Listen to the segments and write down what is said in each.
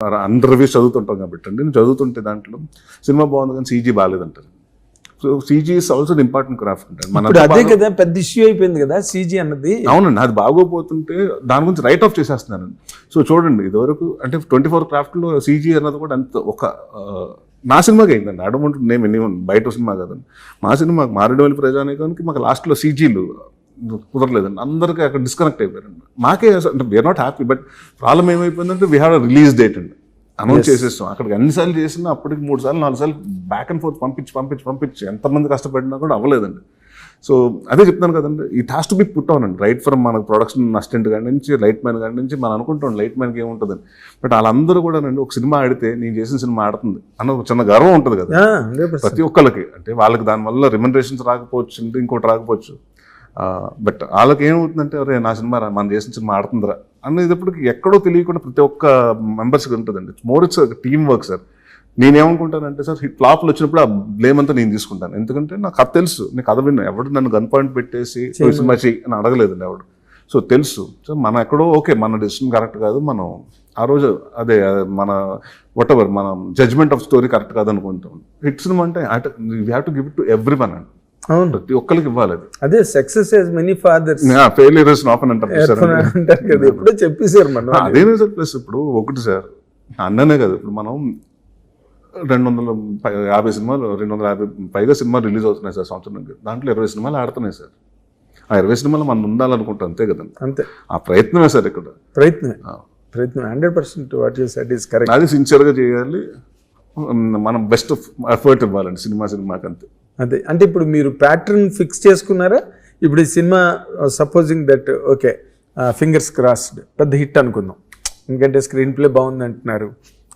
అందరు రివ్యూస్ చదువుతుంటాం కాబట్టి అండి. నేను చదువుతుంటే దాంట్లో సినిమా బాగుంది కానీ CG బాగాలేదంటారు. So CG is also important craft అంటే మన అదే కదా పెద్ద ఇష్యూ అయిపోయింది కదా సీజీ అన్నది. అవునండి. అది బాగోపోతుంటే దాని గురించి రైట్ ఆఫ్ చేసేస్తున్నానండి సో చూడండి ఇదివరకు అంటే ట్వంటీ ఫోర్ క్రాఫ్ట్లో సీజీ అన్నది కూడా అంత ఒక నా సినిమాకి అయిందండి. అడమంటు నేను ఎన్ని బయట సినిమా కదండి. మా సినిమాకి మారేడువల్లి ప్రజానీకానికి మాకు లాస్ట్లో సీజీలు కుదరలేదండి అందరికీ అక్కడ డిస్కనెక్ట్ అయిపోయారండి మాకే అంటే we're not happy but problem ఏమైపోయిందంటే వీ హ్యావ్ రిలీజ్ డేట్ అండి. అనౌన్స్ చేసేస్తాం అక్కడికి ఎన్నిసార్లు చేసినా అప్పటికి మూడు సార్లు నాలుగు సార్లు బ్యాక్ అండ్ ఫోర్త్ పంపించి పంపించి పంపించి ఎంతమంది కష్టపడినా కూడా అవ్వలేదండి. సో అదే చెప్తాను కదండి. It has to be put on అండి. రైట్ ఫ్రమ్ మన ప్రొడక్షన్ అసిస్టెంట్ కాడి నుంచి లైట్ మ్యాన్ కాడి నుంచి మనం అనుకుంటాం లైట్ మ్యాన్కి ఏముంటుందని. బట్ వాళ్ళందరూ కూడా అండి ఒక సినిమా ఆడితే నేను చేసిన సినిమా ఆడుతుంది అన్న ఒక చిన్న గర్వం ఉంటుంది కదా. ప్రతి ఒక్కరికి అంటే వాళ్ళకి దానివల్ల రిమండరేషన్స్ రాకపోవచ్చు ఇంకోటి రాకపోవచ్చు. బట్ వాళ్ళకి ఏమవుతుందంటే అరే నా సినిమా మనం చేసిన సినిమా ఆడుతుందిరా అనేటప్పటికి ఎక్కడో తెలియకుండా ప్రతి ఒక్క మెంబర్స్కి ఉంటుందండి. More it's team work sir నేనేమనుకుంటానంటే sir hit ఫ్లాప్లు వచ్చినప్పుడు ఆ బ్లేమ్ అంతా నేను తీసుకుంటాను. ఎందుకంటే నాకు కథ తెలుసు. నేను కథ విన్నా ఎవడు నన్ను గన్ పాయింట్ పెట్టేసి "ఓ సినిమా చెయ్యి అని అడగలేదండి ఎవడు. సో తెలుసు. సో మనం ఎక్కడో ఓకే మన డెసిషన్ కరెక్ట్ కాదు. మనం ఆ రోజు అదే అదే మన వాట్ ఎవర్ మన జడ్జ్మెంట్ ఆఫ్ స్టోరీ కరెక్ట్ కాదు అనుకుంటాం హిట్ సినిమా అంటే we have to give it to everyone అండి అవును. ప్రతి ఒక్కరికి ఇవ్వాలి అది. Success has many fathers failure not అంటారు? అంటారు కదా ఎప్పుడో చెప్పేశారు మనం అదేనే సార్ ప్లస్ ఇప్పుడు ఒకటి సార్ అన్ననే కదా ఇప్పుడు మనం రెండు వందల యాభై సినిమాలు రెండు వందల యాభై పైగా సినిమాలు రిలీజ్ అవుతున్నాయి సార్ సంవత్సరానికి దాంట్లో ఇరవై సినిమాలు ఆడుతున్నాయి సార్. ఆ ఇరవై సినిమాలు మనం ఉండాలనుకుంటాం అంతే కదండి అంతే. ఆ ప్రయత్నమే సార్ ఇక్కడ. ప్రయత్నమే. ప్రయత్నం hundred percent what you set is correct అది సిన్సియర్గా చేయాలి. మనం బెస్ట్ ఎఫర్ట్ ఇవ్వాలండి సినిమా సినిమాకి అంతే అదే. అంటే ఇప్పుడు మీరు ప్యాటర్న్ ఫిక్స్ చేసుకున్నారా? ఇప్పుడు ఈ cinema supposing that okay fingers crossed పెద్ద హిట్ అనుకుందాం. ఎందుకంటే స్క్రీన్ ప్లే బాగుంది అంటున్నారు.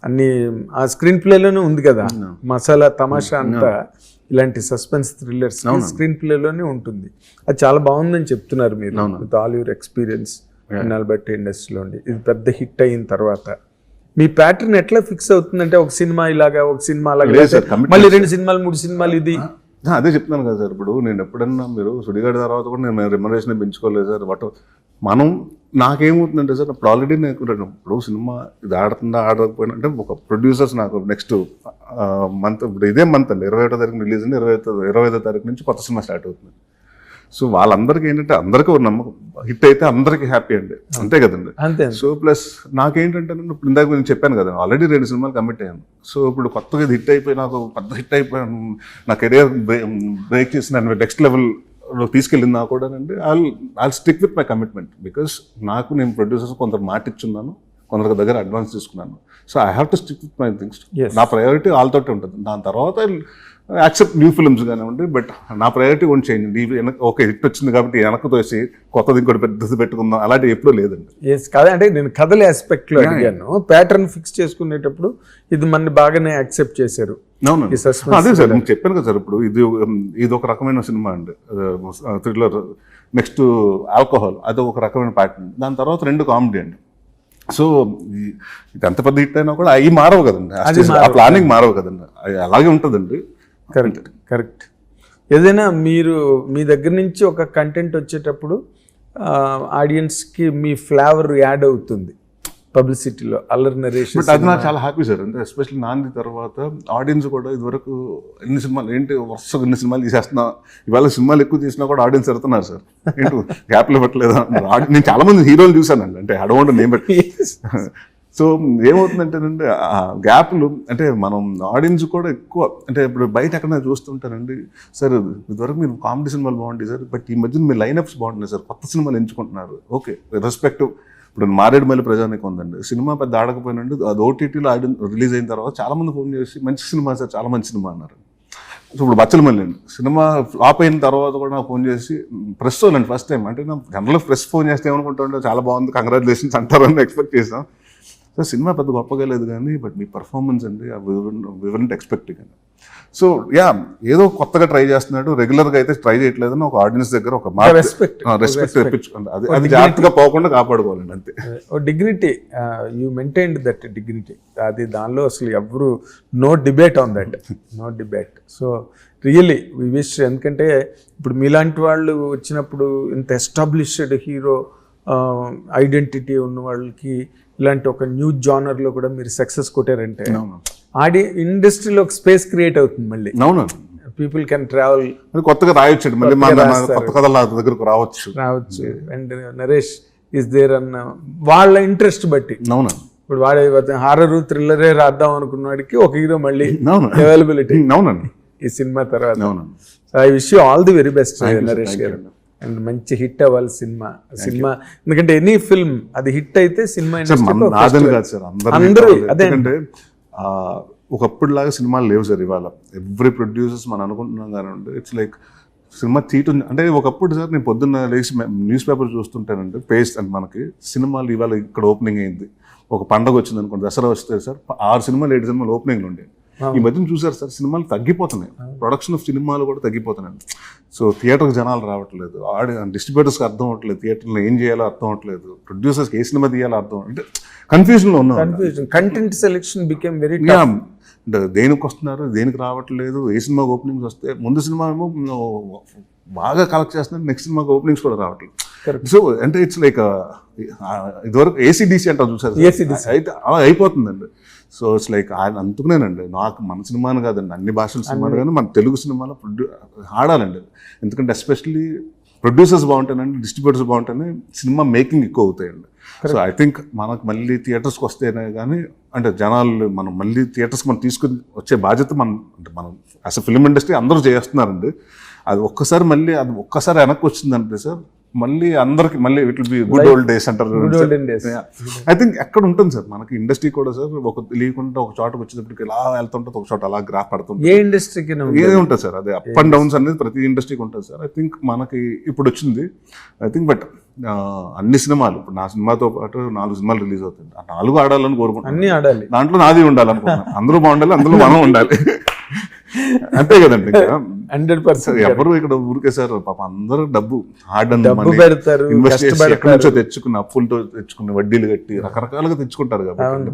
అన్ని ఆ స్క్రీన్ ప్లేలోనే ఉంది కదా? మసాలా తమాషా అంతా ఇలాంటి సస్పెన్స్ థ్రిల్లర్స్ స్క్రీన్ ప్లేలోనే ఉంటుంది. అది చాలా బాగుందని చెప్తున్నారు మీరు విత్ ఆల్ యువర్ ఎక్స్పీరియన్స్ బట్టి ఇండస్ట్రీలో ఉండి ఇది పెద్ద హిట్ అయిన తర్వాత. మీ ప్యాటర్న్ ఎట్లా ఫిక్స్ అవుతుందంటే ఒక సినిమా ఇలాగా ఒక సినిమా అలాగా మళ్ళీ రెండు సినిమాలు మూడు సినిమాలు ఇది అదే చెప్తున్నాను కదా సార్. ఇప్పుడు నేను ఎప్పుడన్నా మీరు సుడిగాడి తర్వాత కూడా నేను రెమ్యునరేషన్ పెంచుకోలేదు సార్. బట్ మనం నాకేమవుతుందంటే సార్ ఇప్పుడు ఆల్రెడీ నేను ఇప్పుడు సినిమా ఇది ఆడుతుందా ఆడకపోయినా అంటే ఒక ప్రొడ్యూసర్స్ నాకు నెక్స్ట్ మంత్ ఇప్పుడు ఇదే మంత్ అండి. ఇరవై ఒకటో తారీఖు రిలీజ్ అండి ఇరవై ఇరవై ఐదో తారీఖు నుంచి కొత్త సినిమా స్టార్ట్ అవుతుంది. సో వాళ్ళందరికీ ఏంటంటే అందరికీ ఒక నమ్మకం. హిట్ అయితే అందరికీ హ్యాపీ అండి. అంతే కదండి. అంతే సో ప్లస్ నాకేంటంటే నేను ఇప్పుడు ఇందాక నేను చెప్పాను కదా ఆల్రెడీ రెండు సినిమాలు కమిట్ అయ్యాను. సో ఇప్పుడు కొత్తగా ఇది హిట్ అయిపోయి నాకు పెద్ద హిట్ అయిపోయాను నా కెరియర్ బ్రేక్ చేసి నన్ను నెక్స్ట్ లెవెల్ తీసుకెళ్ళిందా కూడా అండి I'll I'll stick with my commitment because నాకు నేను ప్రొడ్యూసర్స్ కొందరు మాట ఇచ్చున్నాను కొందరి దగ్గర అడ్వాన్స్ తీసుకున్నాను. So I have to stick with my things. నా ప్రయారిటీ వాళ్ళతోటి ఉంటుంది. దాని తర్వాత యాక్సెప్ట్ న్యూ ఫిల్మ్స్ కానివ్వండి బట్ నా priority one change okay hit వచ్చింది కాబట్టి వెనక్కి తోసి కొత్తది ఇంకోటి పెద్దది పెట్టుకుందాం. అలాంటివి ఎప్పుడూ లేదండి. కాదు అంటే నేను కథల aspect లో అడిగాను. ప్యాటర్న్ ఫిక్స్ చేసుకునేటప్పుడు ఇది మన బాగానే యాక్సెప్ట్ చేశారు. అవును అదే సార్ నేను చెప్పాను కదా సార్ ఇప్పుడు ఇది ఇది ఒక రకమైన సినిమా అండి. థ్రిల్లర్ నెక్స్ట్ ఆల్కహాల్ అది ఒక రకమైన ప్యాటర్న్ దాని తర్వాత రెండు కామెడీ అండి. సో ఇది ఎంత పెద్ద హిట్ అయినా కూడా అవి మారవు కదండి. ఆ. ప్లానింగ్ మారవు. కదండి. అలాగే ఉంటుందండి. కరెక్ట్ కరెక్ట్ ఏదైనా మీరు మీ దగ్గర నుంచి ఒక కంటెంట్ వచ్చేటప్పుడు ఆడియన్స్కి మీ ఫ్లేవర్ యాడ్ అవుతుంది. పబ్లిసిటీలో అల్లరి నరేషన్ బట్ అది నాకు చాలా హ్యాపీ సార్. అంటే ఎస్పెషల్లీ నాంది తర్వాత ఆడియన్స్ కూడా ఇదివరకు ఎన్ని సినిమాలు ఏంటి వరుసగా ఎన్ని సినిమాలు తీసేస్తున్నా ఇవాళ సినిమాలు ఎక్కువ తీసినా కూడా ఆడియన్స్ ఎడుతున్నారు సార్. ఏంటి గ్యాప్లు పెట్టలేదు? నేను చాలా మంది హీరోలు చూసానండి అంటే అడవండి నేను బట్టి సో ఏమవుతుందంటేనండి ఆ గ్యాప్లు అంటే మనం ఆడియన్స్ కూడా ఎక్కువ అంటే ఇప్పుడు బయట ఎక్కడైనా చూస్తుంటారండి సార్ ఇదివరకు మీరు కామెడీ సినిమాలు బాగుంటాయి సార్ బట్ ఈ మధ్యన మీ లైనప్స్ బాగుంటున్నాయి సార్ కొత్త సినిమాలు ఎంచుకుంటున్నారు. ఓకే రెస్పెక్టివ్ ఇప్పుడు మారేడుమల్లి ప్రజానికి ఉందండి. సినిమా పెద్ద ఆడకపోయినండి అది ఓటీటీలో ఆడి రిలీజ్ అయిన తర్వాత చాలామంది ఫోన్ చేసి మంచి సినిమా సార్ చాలా మంచి సినిమా అన్నారు. సో ఇప్పుడు బచ్చలు మళ్ళీ అండి సినిమా ఫ్లాప్ అయిన తర్వాత కూడా నాకు ఫోన్ చేసి ప్రెస్ వాళ్ళండి ఫస్ట్ టైం. అంటే నా జనరల్ ప్రెస్ ఫోన్ చేస్తే ఏమనుకుంటుంటే చాలా బాగుంది కంగ్రాచులేషన్స్ అంటారని ఎక్స్పెక్ట్ చేసాం సో సినిమా పెద్ద గొప్పగా లేదు కానీ బట్ మీ పర్ఫార్మెన్స్ అండి వివరెంట్ ఎక్స్పెక్ట్ కానీ సో యా ఏదో కొత్తగా ట్రై చేస్తున్నాడు రెగ్యులర్గా అయితే ట్రై చేయట్లేదని ఒక ఆడియన్స్ దగ్గర ఒక respect. రెస్పెక్ట్ తెప్పించుకోండి. అది అది జాగ్రత్తగా పోకుండా కాపాడుకోవాలండి అంతే. Dignity you maintained that dignity అది దానిలో అసలు ఎవరు no debate on that no debate so really we wish ఎందుకంటే ఇప్పుడు మీలాంటి వాళ్ళు వచ్చినప్పుడు ఇంత ఎస్టాబ్లిష్డ్ హీరో ఐడెంటిటీ ఉన్న వాళ్ళకి ఇలాంటి ఒక న్యూ జానర్లో కూడా మీరు సక్సెస్ కొట్టారంటే ఆడి ఇండస్ట్రీలో ఒక స్పేస్ క్రియేట్ అవుతుంది మళ్ళీ. అవును. పీపుల్ కెన్ ట్రావెల్ కొత్తగా రాయొచ్చు మళ్ళీ. కొత్త కథలు దగ్గరకు రావచ్చు. రావచ్చు. అండ్ నరేష్ ఇస్ దేర్ అన్న వాళ్ళ ఇంట్రెస్ట్ బట్టి. అవును. ఇప్పుడు వాడే హారర్ థ్రిల్లరే రాద్దాం అనుకున్నవాడికి ఒక హీరో మళ్ళీ అవైలబిలిటీ అవునండి ఈ సినిమా తర్వాత. అవునండి I wish you all the very best. Naresh garu. And మంచి హిట్ అవ్వాలి సినిమా. సినిమా ఎందుకంటే ఎనీ ఫిల్మ్ అది హిట్ అయితే సినిమా అందరూ, అదే. ఎందుకంటే ఒకప్పుడు లాగా సినిమాలు లేవు సార్ ఇవాళ. ఎవ్రీ ప్రొడ్యూసర్స్ మనం అనుకుంటున్నాం కానీ ఇట్స్ లైక్ సినిమా తీయటం అంటే ఒకప్పుడు సార్ నేను పొద్దున్న లేచి న్యూస్ పేపర్ చూస్తుంటానంటే పేస్ట్ అంటే మనకి సినిమాలు ఇవాళ ఇక్కడ ఓపెనింగ్ అయింది. ఒక పండగ వచ్చింది అనుకోండి దసరా వస్తే సార్ ఆరు సినిమాలు ఏడు సినిమాలు ఓపెనింగ్లు ఉండే. ఈ మధ్యన చూసారు సార్ సినిమాలు తగ్గిపోతున్నాయి. ప్రొడక్షన్ ఆఫ్ సినిమాలు కూడా తగ్గిపోతున్నాయి. సో థియేటర్కి జనాలు రావట్లేదు. ఆడి డిస్ట్రిబ్యూటర్స్కి అర్థం అవ్వట్లేదు. థియేటర్లో ఏం చేయాలో అర్థం అవ్వట్లేదు. ప్రొడ్యూసర్స్కి ఏ సినిమా తీయాలో అర్థం అంటే కన్ఫ్యూజన్లో ఉన్నాం. Confusion content selection became very దేనికి వస్తున్నారు దేనికి రావట్లేదు ఏ సినిమా ఓపెనింగ్స్ వస్తే ముందు సినిమా ఏమో బాగా కలెక్ట్ చేస్తున్నారు నెక్స్ట్ సినిమాకి ఓపెనింగ్స్ కూడా రావట్లేదు. సో అంటే ఇట్స్ లైక్ ఇదివరకు ఏసీడీసీ అంటారు చూసారు. అయితే అలా అయిపోతుందండి. సో ఇట్స్ లైక్ ఆయన అందుకునేనండి. నాకు మన సినిమాను కాదండి అన్ని భాషల సినిమాలు కానీ మన తెలుగు సినిమాలో ప్రొడ్యూ ఆడాలండి. ఎందుకంటే ఎస్పెషల్లీ ప్రొడ్యూసర్స్ బాగుంటానండి డిస్ట్రిబ్యూటర్స్ బాగుంటేనే సినిమా మేకింగ్ ఎక్కువ అవుతాయండి. సో ఐ థింక్ మనకు మళ్ళీ థియేటర్స్కి వస్తేనే కానీ అంటే జనాలు మనం మళ్ళీ థియేటర్స్కి మనం తీసుకుని వచ్చే బాధ్యత మనం అంటే మనం అసలు ఫిల్మ్ ఇండస్ట్రీ అందరూ చేస్తున్నారండి. అది ఒక్కసారి మళ్ళీ అది ఒక్కసారి వెనక్కి వచ్చిందంటే సార్ మళ్ళీ అందరికి మళ్ళీ it be good old days అంటారు good olden days I think ఎక్కడ ఉంటుంది సార్ మనకి ఇండస్ట్రీ కూడా సార్ ఒక తెలియకుండా ఒక చోటకి వచ్చేటప్పటికి ఇలా వెళ్తుంటుంది ఒక చోట అలా గ్రాఫ్ పడుతుంది ఏ ఇండస్ట్రీకి ఏది ఉంటుంది. సార్ అదే అప్ అండ్ డౌన్స్ అనేది ప్రతి ఇండస్ట్రీకి ఉంటుంది సార్ ఐ థింక్ మనకి ఇప్పుడు వచ్చింది ఐ థింక్ బట్ అన్ని సినిమాలు ఇప్పుడు నా సినిమాతో పాటు నాలుగు సినిమాలు రిలీజ్ అవుతుంది ఆ నాలుగు ఆడాలని కోరుకుంటున్నాను. అన్ని ఆడాలి. దాంట్లో నాది ఉండాలి అనుకుంటున్నాను అందరూ బాగుండాలి అందులో మనం ఉండాలి. అంతే కదండి ఇంకా. హండ్రెడ్ పర్సెంట్ ఎవరు ఇక్కడ ఊరికే సార్ పాప అందరూ డబ్బు హార్డ్ అండ్ డబ్బు పెడతారు ఎక్కడి నుంచో తెచ్చుకున్న అప్పులతో తెచ్చుకున్న వడ్డీలు కట్టి రకరకాలుగా తెచ్చుకుంటారు కాబట్టి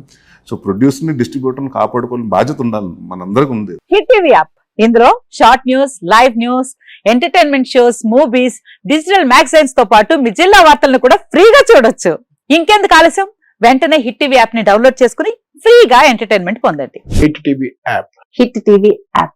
సో ప్రొడ్యూసర్ని డిస్ట్రిబ్యూటర్ కాపాడుకోవాలని బాధ్యత ఉండాలి. మనందరికి ఉంది. హిట్ టీవీ యాప్ ఇందులో short news live news entertainment shows movies digital మ్యాగజైన్స్తో పాటు మీ జిల్లా వార్తలను కూడా ఫ్రీగా చూడొచ్చు. ఇంకెందుకు ఆలస్యం? వెంటనే హిట్ టీవీ యాప్ని డౌన్లోడ్ చేసుకుని ఫ్రీగా ఎంటర్టైన్మెంట్ పొందండి. Hit TV app Hit TV app